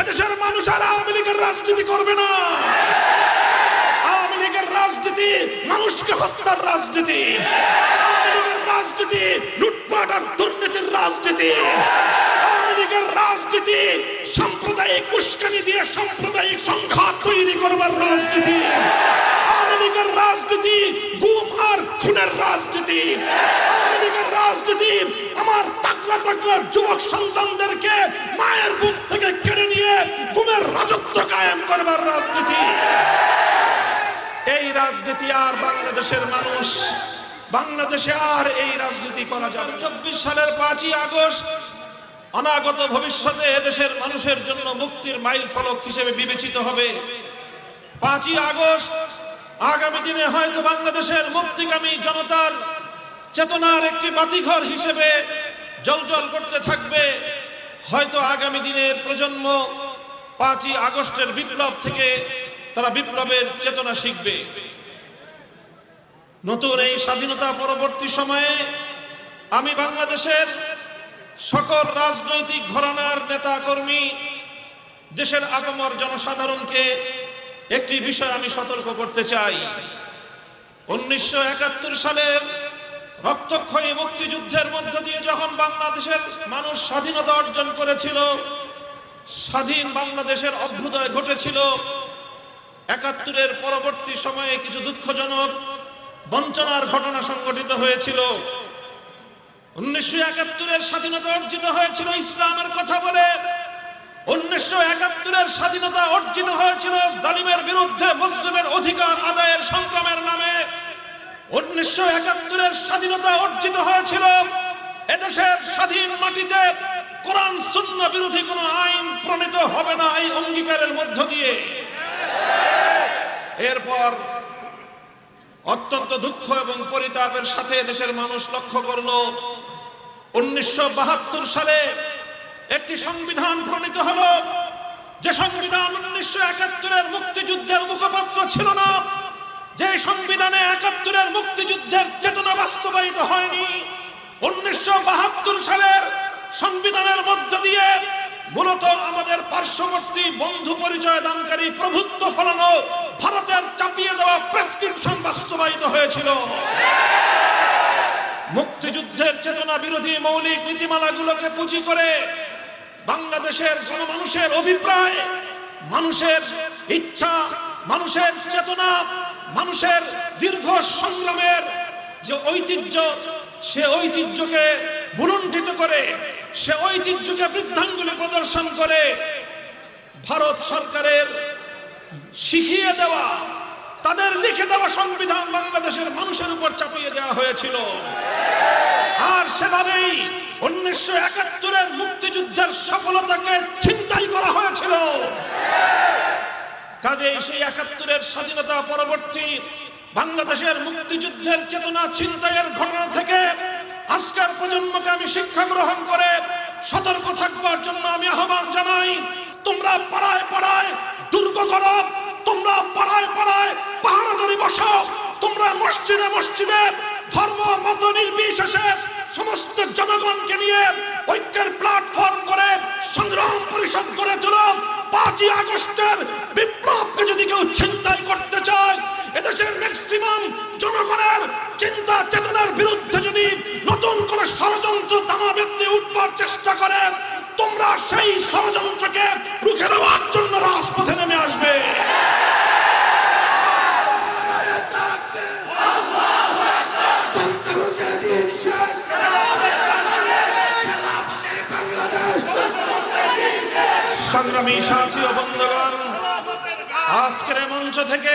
এদেশের মানুষ আর আওয়ামী লীগের রাজনীতি করবে না। আওয়ামী লীগের রাজনীতি মানুষকে হত্যার রাজনীতি। আওয়ামী লীগের রাজনীতি লুটপাট আর দুর্নীতির রাজনীতি। আওয়ামী লীগের রাজনীতি সাম্প্রদায়িক উস্কানি দিয়ে সাম্প্রদায়িক সংঘাত তৈরি করবার রাজনীতি। আওয়ামী লীগের রাজনীতি গুম আর খুনের রাজনীতি। তাকলা যুবক সন্তানদেরকে মায়ের বুক থেকে কেড়ে নিয়ে গুমের রাজত্ব কায়েম করবার রাজনীতি। এই রাজনীতি আর বাংলাদেশের মানুষ, বাংলাদেশে আর এই রাজনীতি করা যাবে চব্বিশ সালের পাঁচই আগস্ট, অনাগত ভবিষ্যতে এদেশের মানুষের জন্য মুক্তির মাইল ফলক হিসেবে বিবেচিত হবে। পাঁচই আগস্ট, আগামী দিনে হয়তো বাংলাদেশের মুক্তিগামী জনতার চেতনার একটি বাতিঘর হিসেবে জলজল করতে থাকবে। হয়তো আগামী দিনের প্রজন্ম পাঁচই আগস্টের বিপ্লব থেকে তারা বিপ্লবের চেতনা শিখবে। নতুন এই স্বাধীনতা পরবর্তী সময়ে আমি বাংলাদেশের সকল রাজনৈতিক ঘরানার নেতা কর্মী দেশের আগমর জনসাধারণকে একটি বিষয় আমি সতর্ক করতে চাই। উনিশশো একাত্তর সালের রক্তক্ষয়ী মুক্তিযুদ্ধের মধ্য দিয়ে যখন বাংলাদেশের মানুষ স্বাধীনতা অর্জন করেছিল, স্বাধীন বাংলাদেশের অভ্যুদয় ঘটেছিল, একাত্তরের পরবর্তী সময়ে কিছু দুঃখজনক বঞ্চনার ঘটনা সংঘটিত হয়েছিল। উনিশশো একাত্তরের স্বাধীনতা অর্জিত হয়েছিল, ইসলামের কথা বলে। উনিশশো একাত্তরের স্বাধীনতা অর্জিত হয়েছিল, জালিমের বিরুদ্ধে মুসলিমের অধিকার আদায়ের সংগ্রামের নামে। উনিশশো একাত্তরের স্বাধীনতা অর্জিত হয়েছিল। এদেশের স্বাধীন মাটিতে কোরআন শূন্য বিরোধী কোন আইন প্রণীত হবে না এই অঙ্গীকারের মধ্য দিয়ে। এরপর অত্যন্ত দুঃখ এবং পরিতাপের সাথে দেশের মানুষ লক্ষ্য করল, উনিশশো বাহাত্তর সালে একটি সংবিধান প্রণীত হলো, যে সংবিধান উনিশশো একাত্তরের মুক্তিযুদ্ধের মুখপাত্র ছিল না যে সংবিধানে একাত্তরের মুক্তিযুদ্ধের চেতনা বাস্তবায়িত হয়নি, উনিশশো বাহাত্তর সালের সংবিধানের মধ্য দিয়ে মূলত আমাদের পার্শ্ববর্তী বন্ধু পরিচয় দানকারী প্রভুত্ব ফলানো ভারতের চাপিয়ে দেওয়া প্রেসক্রিপশন বাস্তবায়িত হয়েছিল। মুক্তিযুদ্ধের চেতনা বিরোধী মৌলিক নীতিমালাগুলোকে পুঁজি করে বাংলাদেশের কোন মানুষের অভিপ্রায়, মানুষের ইচ্ছা মানুষের চেতনা, মানুষের দীর্ঘ সংগ্রামের যে ঐতিহ্য, সে ঐতিহ্যকে বুলুণ্ঠিত করে, সে ঐতিহ্যকে বৃদ্ধাঙ্গুলি প্রদর্শন করে ভারত সরকারের শিখিয়ে দেওয়া, তাদের লিখে দেওয়া সংবিধান বাংলাদেশের মানুষের উপর চাপিয়ে দেওয়া হয়েছিল। আর সেভাবেই উনিশশো একাত্তরের মুক্তিযুদ্ধের সফলতাকে ছিনতাই করা হয়েছিল। কাজেই সেই একাত্তরের স্বাধীনতা পরবর্তী বাংলাদেশের মুক্তিযুদ্ধের চেতনা চিন্তায়ের ঘটনা থেকে আজকের প্রজন্মকে আমি শিক্ষা গ্রহণ করে সতর্ক থাকবার জন্য আমি আহ্বান জানাই, তোমরা পাড়ায় পাড়ায় দুর্গ করো, তোমরা পাড়ায় পাড়ায় পাহারাদারি বসো, তোমরা মসজিদে মসজিদে ধর্ম, মত নির্বিশেষে সমস্ত জনগণকে নিয়ে ঐক্যের প্ল্যাটফর্ম করে সংগ্রাম পরিষদ করে চলো পাঁচই আগস্টের বিপ্লবকে যদি কেউ চিন্তাই করতে চায়, এদেশের ম্যাক্সিমাম জনগণের চিন্তা চেতনার বিরুদ্ধে যদি নতুন কোন ষড়যন্ত্র দামা ব্যক্তি উঠবার চেষ্টা করে, তোমরা সেই ষড়যন্ত্রকে রুখে দেওয়ার আজকের মঞ্চ থেকে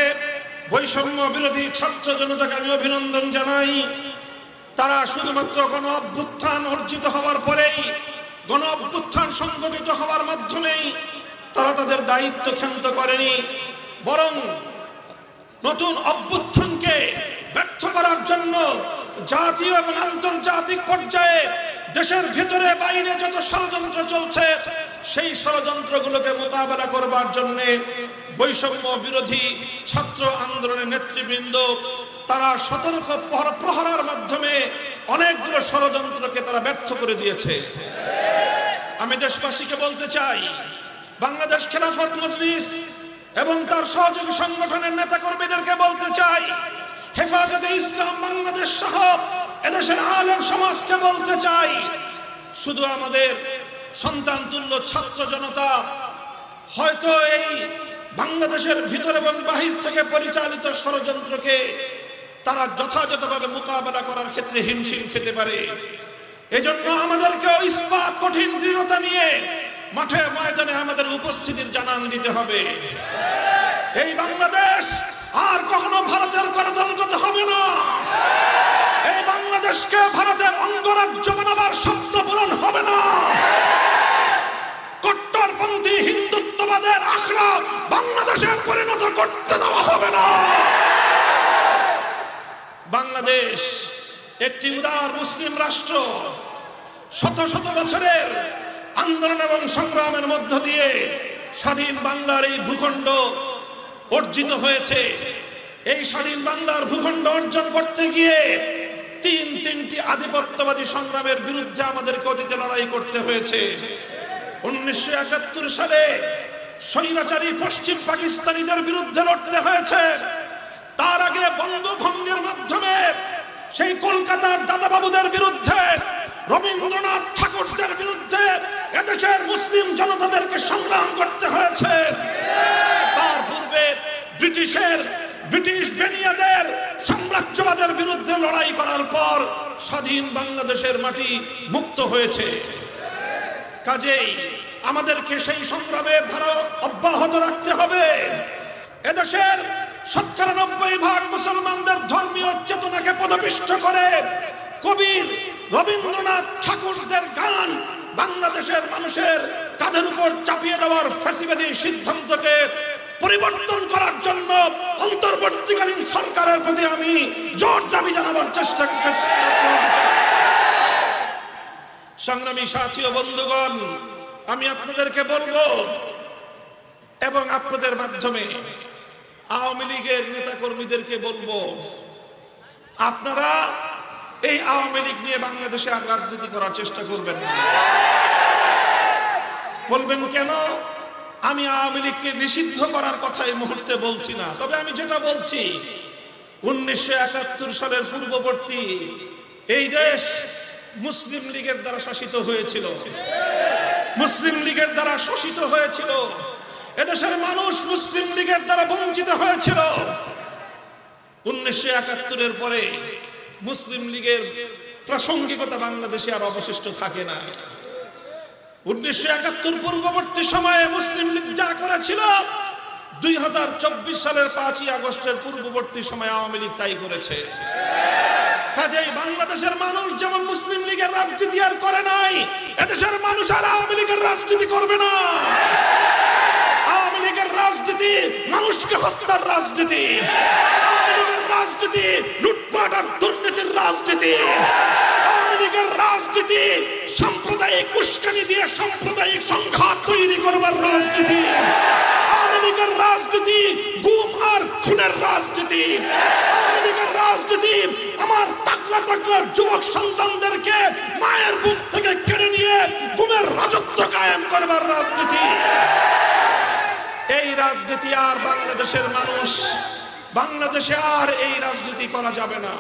বৈষম্য বিরোধী ছাত্র জনতাকে আমি অভিনন্দন জানাই। তারা শুধুমাত্র গণ অভ্যুত্থান অর্জিত হওয়ার পরেই, গণ অভ্যুত্থান সংগঠিত হওয়ার মাধ্যমেই তারা তাদের দায়িত্ব ক্ষান্ত করেনি, বরং নতুন অভ্যুত্থানকে ব্যর্থ করার জন্য জাতীয় এবং আন্তর্জাতিক পর্যায়ে দেশের ভিতরে বাইরে যত ষড়যন্ত্র চলছে সেই ষড়যন্ত্রগুলোকে মোকাবেলা করবার জন্য বৈষম্য বিরোধী ছাত্র আন্দোলনের নেতৃবৃন্দ, তারা সতর্ক প্রহর- প্রহরার মাধ্যমে অনেকগুলো ষড়যন্ত্রকে তারা ব্যর্থ করে দিয়েছে। আমি দেশবাসীকে বলতে চাই, বাংলাদেশ খেলাফত মজলিস এবং তার সহযোগী সংগঠনের নেতা কর্মীদেরকে বলতে চাই, হেফাজতে ইসলাম বাংলাদেশ সহ এদেশের আলেম সমাজকে বলতে চাই, শুধু আমাদের সন্তান তুল্য ছাত্র জনতা, হয়তো এই বাংলাদেশের ভিতর এবং বাহির থেকে পরিচালিত ষড়যন্ত্রকে তারা যথাযথভাবে মোকাবেলা করার ক্ষেত্রে হিমশিম খেতে পারে। এজন্য আমাদেরকে ইস্পাত কঠিন দৃঢ়তা নিয়ে মাঠে ময়দানে আমাদের উপস্থিতির জানান দিতে হবে। এই বাংলাদেশ আর কখনো ভারতের করদলগত হবে না। এই বাংলাদেশকে ভারতের অঙ্গরাজ্য বানাবার স্বপ্ন পূরণ হবে না। কট্টরপন্থী হিন্দুত্ববাদের আখড়া বাংলাদেশে পরিণত করতে দেওয়া হবে না। বাংলাদেশ একটি উদার মুসলিম রাষ্ট্র শত শত বছরের আন্দোলন এবং সংগ্রামের মধ্য দিয়ে স্বাধীন বাংলার এই ভূখণ্ড অর্জিত হয়েছে। এই স্বাধীন বাংলার ভূখণ্ড অর্জন করতে গিয়ে তিন তিনটি আধিপত্যবাদী সংগ্রামের বিরুদ্ধে আমাদেরকে অতীতে লড়াই করতে হয়েছে। উনিশশো একাত্তর সালে স্বৈরাচারী পশ্চিম পাকিস্তানিদের বিরুদ্ধে লড়তে হয়েছে। তার আগে বঙ্গভঙ্গের মাধ্যমে সেই কলকাতার দাদাবাবুদের বিরুদ্ধে, রবীন্দ্রনাথ ঠাকুরদের বিরুদ্ধে এদেশের মুসলিম জনতাদেরকে সংগ্রাম করতে হয়েছে। ব্রিটিশের, ব্রিটিশ বেনিয়াদের সাম্রাজ্যবাদের বিরুদ্ধে লড়াই করার পর স্বাধীন বাংলাদেশের মাটি মুক্ত হয়েছে। কাজেই আমাদেরকে সেই সংগ্রামের ধারা অব্যাহত রাখতে হবে। এদেশের শতকরা নব্বই ভাগ মুসলমানদের ধর্মীয় চেতনাকে পদপিষ্ট করে কবির রবীন্দ্রনাথ ঠাকুরদের গান বাংলাদেশের মানুষের কাঁধের উপর চাপিয়ে দেওয়ার ফ্যাসিবাদী সিদ্ধান্তকে পরিবর্তন করার জন্য অন্তর্বর্তীকালীন সরকারের প্রতি আমি জোর দাবি জানাবার চেষ্টা করছি। সংগ্রামী সাথী ও বন্ধুগণ, আমি আপনাদেরকে বলব, এবং আপনাদের মাধ্যমে আওয়ামী লীগের নেতা কর্মীদেরকে বলব, আপনারা এই আওয়ামী লীগ নিয়ে বাংলাদেশে আর রাজনীতি করার চেষ্টা করবেন না বলবেন কেন আমি আওয়ামী লীগকে নিষিদ্ধ করার কথা এই মুহূর্তে বলছি না। তবে আমি যেটা বলছি, উনিশশো একাত্তর সালের পূর্ববর্তী এই দেশ মুসলিম লীগের দ্বারা শাসিত হয়েছিল। মুসলিম লীগের দ্বারা শোষিত হয়েছিল। এদেশের মানুষ মুসলিম লীগের দ্বারা বঞ্চিত হয়েছিল। উনিশশো একাত্তরের পরে মুসলিম লীগের প্রাসঙ্গিকতা বাংলাদেশে আর অবশিষ্ট থাকে না। উনিশশো একাত্তর পূর্ববর্তী সময়ে মুসলিম লীগ যা করেছিল, দুই হাজার চব্বিশ সালের পাঁচই আগস্টের পূর্ববর্তী আওয়ামী লীগ তাই করেছে। কাজেই বাংলাদেশের মানুষ যেমন মুসলিম লীগের রাজনীতি আর করে নাই, এদেশের মানুষ আর আওয়ামী লীগের রাজনীতি করবে না। আওয়ামী লীগের রাজনীতি মানুষকে হত্যার রাজনীতি, আওয়ামী লীগের রাজনীতি আর দুর্নীতির রাজনীতি। রাজনীতি সাম্প্রদায়িক উস্কানি দিয়ে সাম্প্রদায়িক সংঘাত তৈরি করবার রাজনীতি। রাজনীতি গুম আর খুনের রাজনীতি। রাজনীতি আমার তাকলা তাকলা যুবক সন্তানদেরকে মায়ের বুক থেকে কেড়ে নিয়ে গুমের রাজত্ব কায়েম করবার রাজনীতি। এই রাজনীতি আর বাংলাদেশের মানুষ বাংলাদেশে আর এই রাজনীতি করা যাবে না।